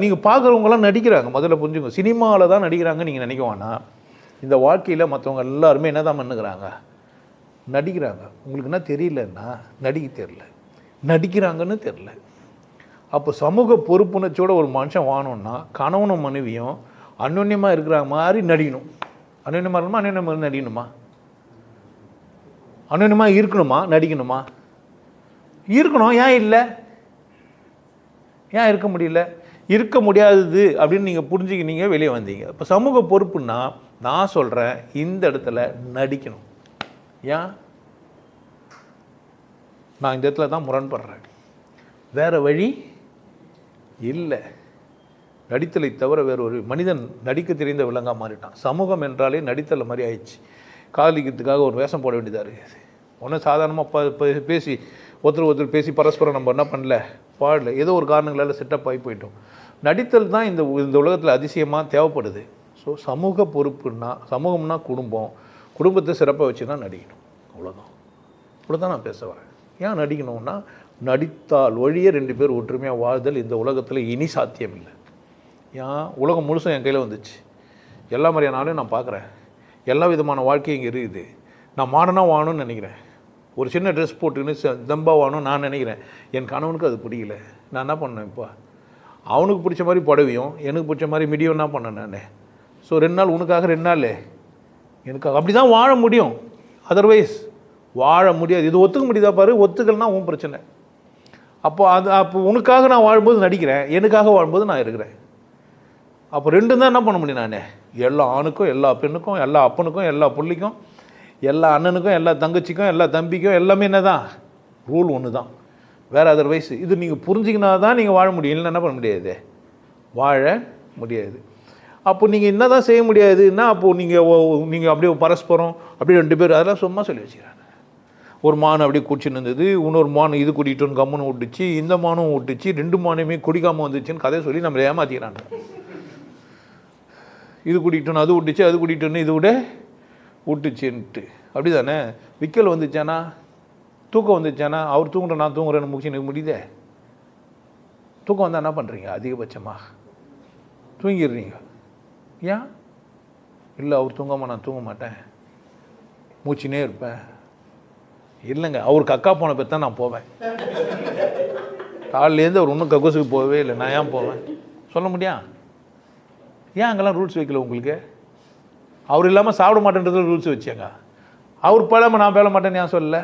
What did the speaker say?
நீங்கள் பார்க்குறவங்களாம் நடிக்கிறாங்க. முதல்ல புரிஞ்சுங்க சினிமாவில் தான் நடிக்கிறாங்க நீங்கள் நினைக்க வேணாம் இந்த வாழ்க்கையில் மற்றவங்க எல்லாருமே என்ன தான் பண்ணுகிறாங்க? நடிக்கிறாங்க. உங்களுக்கு என்ன தெரியலன்னா நடிக்க தெரியல. நடிக்கிறாங்கன்னு தெரில அப்போ சமூக பொறுப்புணர்ச்சியோட ஒரு மனுஷன் வாணும்னா கணவனும் மனைவியும் அன்யோன்யமாக இருக்கிற மாதிரி நடிக்கணும். அன்யோன்யமாக இருக்கணுமா? அன்யோன்யமாக நடிக்கணுமா? அன்யோன்யமாக இருக்கணுமா? நடிக்கணுமா? இருக்கணும். ஏன் இல்லை? ஏன் இருக்க முடியல? இருக்க முடியாதது அப்படின்னு நீங்கள் புரிஞ்சுக்கினீங்க வெளியே வந்தீங்க. இப்போ சமூக பொறுப்புன்னா நான் சொல்கிறேன் இந்த இடத்துல நடிக்கணும். ஏன்? நான் இந்த இடத்துல தான் முரண்படுறேன். வேறு வழி இல்லை. நடித்தலை தவிர வேறு ஒரு மனிதன் நடிக்க தெரிந்த விலங்காக மாறிட்டான். சமூகம் என்றாலே நடித்தலை மாதிரி ஆயிடுச்சு. காதலிக்கிறதுக்காக ஒரு வேஷம் போட வேண்டியதாக இருக்குது. ஒன்றும் சாதாரணமாக பேசி ஒருத்தர் ஒருத்தர் பேசி பரஸ்பரம் நம்ம என்ன பண்ணல? பாடல. ஏதோ ஒரு காரணங்களால் செட்டப் ஆகி போயிட்டோம். நடித்தல் தான் இந்த இந்த உலகத்தில் அதிசயமாக தேவைப்படுது. ஸோ சமூக பொறுப்புன்னா சமூகம்னா குடும்பம். குடும்பத்தை சிறப்பாக வச்சு தான் நடிக்கணும். அவ்வளோதான் அவ்வளோதான் நான் பேச வரேன். ஏன் நடிக்கணும்னா நடித்தால் ஒழிய ரெண்டு பேர் ஒற்றுமையாக வாழ்தல் இந்த உலகத்தில் இனி சாத்தியம் இல்லை ஏன்? உலகம் முழுசும் என் கையில் வந்துச்சு. எல்லா மாதிரியான ஆளையும் நான் பார்க்குறேன். எல்லா விதமான வாழ்க்கையும் இங்கே இருக்குது. நான் மாடனாக வாழணும்னு நினைக்கிறேன். ஒரு சின்ன ட்ரெஸ் போட்டுக்கின்னு தம்பாவானோ தம்பா நான் நினைக்கிறேன். என் கணவனுக்கு அது பிடிக்கல நான் என்ன பண்ணேன் இப்போ? அவனுக்கு பிடிச்ச மாதிரி புடவையும் எனக்கு பிடிச்ச மாதிரி மிடியும் என்ன பண்ணேன் நான். ஸோ ரெண்டு நாள் உனக்காக ரெண்டு நாள். எனக்காக அப்படி தான் வாழ முடியும். அதர்வைஸ் வாழ முடியாது. இது ஒத்துக்க முடியுதா பாரு? ஒத்துக்கலனா உன் பிரச்சனை. அப்போ அது அப்போ உனக்காக நான் வாழும்போது நடிக்கிறேன். எனக்காக வாழும்போது நான் இருக்கிறேன். அப்போ ரெண்டும் தான் என்ன பண்ண முடியும் நான்? எல்லா ஆணுக்கும் எல்லா பெண்ணுக்கும் எல்லா அப்பனுக்கும் எல்லா பிள்ளைக்கும் எல்லா அண்ணனுக்கும் எல்லா தங்கச்சிக்கும் எல்லா தம்பிக்கும் எல்லாமே என்ன தான் ரூல் ஒன்று தான் வேறு அதர்வைஸ் இது நீங்கள் புரிஞ்சிக்கினா தான் நீங்கள் வாழ முடியும். இல்லைன்னா என்ன பண்ண முடியாது? வாழ முடியாது. அப்போ நீங்கள் என்ன தான் செய்ய முடியாதுன்னா அப்போது நீங்கள் நீங்கள் அப்படியே பரஸ்பரம் அப்படியே ரெண்டு பேர் அதெல்லாம் சும்மா சொல்லி வச்சுக்கிறாங்க. ஒரு மான் அப்படியே குடிச்சுன்னு இருந்தது இன்னொரு மான் இது குடிட்டோன்னு கம்முன்னு விட்டுச்சு இந்த மானும் விட்டுச்சு ரெண்டு மானுமே குடிக்காமல் வந்துச்சுன்னு கதையை சொல்லி நம்மளை ஏமாத்திக்கிறாங்க. இது குடிட்டோன்னு அது விட்டுச்சு அது குடிட்டோன்னு இது விட விட்டுச்சுன்ட்டு அப்படி தானே விக்கல் வந்துச்சானா? தூக்கம் வந்துச்சானா? அவர் தூங்குற நான் தூங்குறேன்னு முடிச்சு எனக்கு முடியுதே? தூக்கம் வந்தால் என்ன பண்ணுறீங்க அதிகபட்சமாக தூங்கிடுறீங்க. ஏன்? இல்லை அவர் தூங்காமல் நான் தூங்க மாட்டேன். மூச்சினே இருப்பேன். இல்லைங்க அவர் அக்கா போன பற்றி தான் நான் போவேன். காலிலேருந்து அவர் இன்னும் கக்கூசுக்கு போகவே இல்லை. நான் ஏன் போவேன்? சொல்ல முடியா? ஏன் அங்கெல்லாம் ரூல்ஸ் வைக்கல உங்களுக்கு? அவர் இல்லாமல் சாப்பிட மாட்டேன்றது ரூல்ஸ் வச்சாங்க. அவர் பேலாமல் நான் பேல மாட்டேன்னு ஏன் சொல்லலை?